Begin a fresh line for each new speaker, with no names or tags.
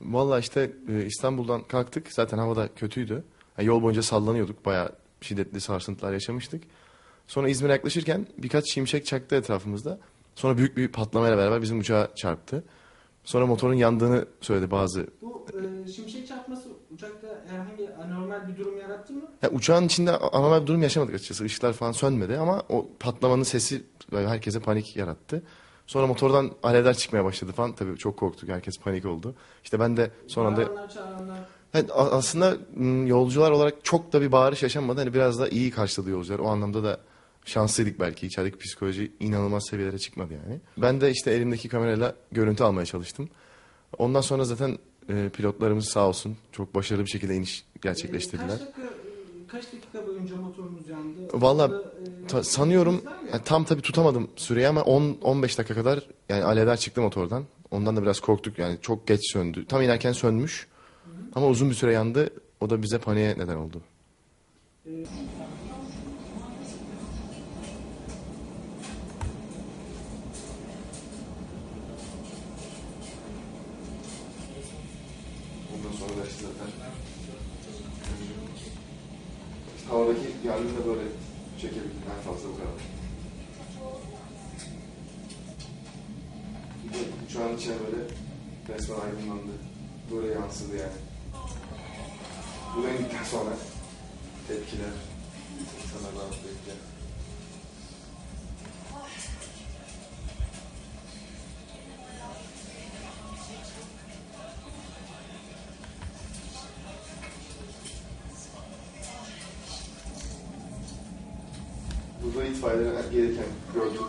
Valla işte e, İstanbul'dan kalktık. Zaten hava da kötüydü. Yani yol boyunca sallanıyorduk. Bayağı şiddetli sarsıntılar yaşamıştık. Sonra İzmir'e yaklaşırken birkaç şimşek çaktı etrafımızda. Sonra büyük bir patlamayla beraber bizim uçağa çarptı. Sonra motorun yandığını söyledi bazı.
Bu e, şimşek çarpması uçakta herhangi anormal bir durum yarattı mı?
Ya uçağın içinde anormal bir durum yaşamadık açıkçası. Işıklar falan sönmedi ama o patlamanın sesi herkese panik yarattı. Sonra motordan alevler çıkmaya başladı falan. Tabii çok korktuk. Herkes panik oldu. İşte ben de son anda...
Çağıranlar.
Evet, a- aslında m, yolcular olarak çok da bir bağırış yaşanmadı. Hani biraz da iyi karşıladı yolcular. O anlamda da şanslıydık belki. İçerideki psikoloji inanılmaz seviyelere çıkmadı yani. Ben de işte elimdeki kamerayla görüntü almaya çalıştım. Ondan sonra zaten e, pilotlarımız sağ olsun çok başarılı bir şekilde iniş
E,
gerçekleştirdiler.
kaç dakika, kaç dakika boyunca motorunuz yandı?
Vallahi
Orada, e,
Ta- sanıyorum yani tam tabii tutamadım süreyi ama 10-15 dakika kadar yani alevler çıktı motordan. Ondan da biraz korktuk yani çok geç söndü. Tam inerken sönmüş ama uzun bir süre yandı. O da bize paniğe neden oldu. Ondan sonra da işte zaten işte havadaki yangını da böyle çekebildik en fazla bu kadar. Uçağın içine böyle resmen aydınlandı. Böyle yansıdı yani. Bu indikten sonra tepkiler, insanlar rahatlayınca. Buradan itfaiyeler gereken gördük.